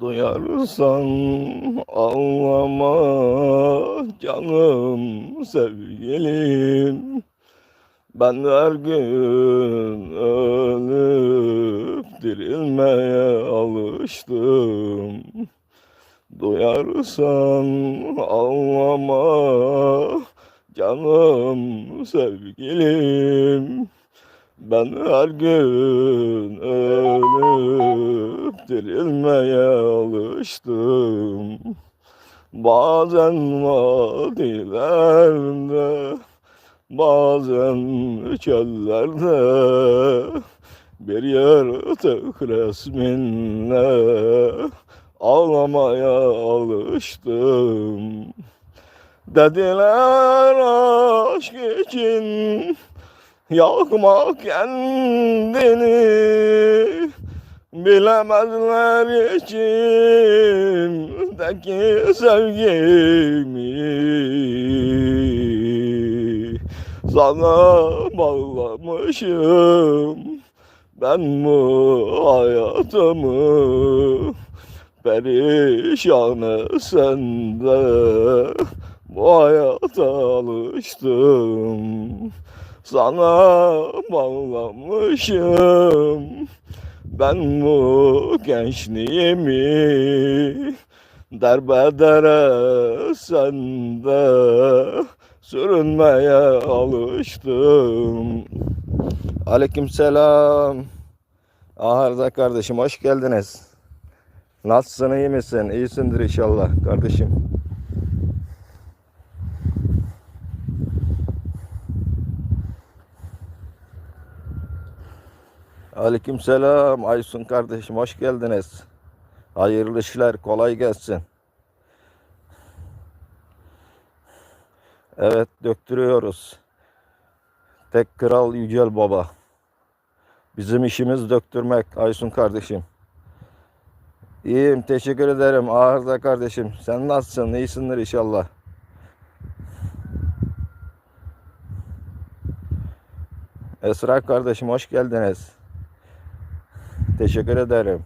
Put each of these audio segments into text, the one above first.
Duyarsan ağlama canım sevgilim. Ben her gün ölüp dirilmeye alıştım. Duyarsan ağlama canım sevgilim ben her gün ölüp dirilmeye alıştım. Bazen vadilerde, bazen çöllerde bir yırtık resminle ağlamaya alıştım. Dediler aşk için Yakma kendini Bilemezler içimdeki sevgimi. Sana bağlamışım Ben bu hayatımı. Perişanı sende Bu hayata alıştım sana bağlamışım ben bu gençliğimi derbedere sende sürünmeye alıştım. Aleykümselam. Aharda kardeşim hoş geldiniz. Nasılsın iyi misin? İyisindir inşallah kardeşim. Aleykümselam Aysun kardeşim hoş geldiniz. Hayırlı işler kolay gelsin. Evet döktürüyoruz. Tek kral Yücel Baba. Bizim işimiz döktürmek Aysun kardeşim. İyiyim teşekkür ederim Ağırda kardeşim. Sen nasılsın? İyisindir inşallah. Esra kardeşim hoş geldiniz. Teşekkür ederim.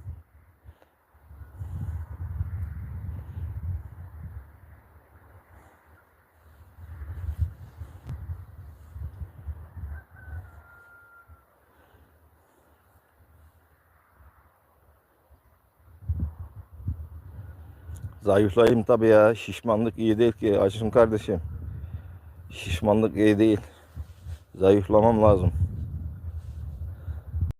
Zayıflayayım tabii ya. Şişmanlık iyi değil ki. Açım kardeşim. Şişmanlık iyi değil. Zayıflamam lazım.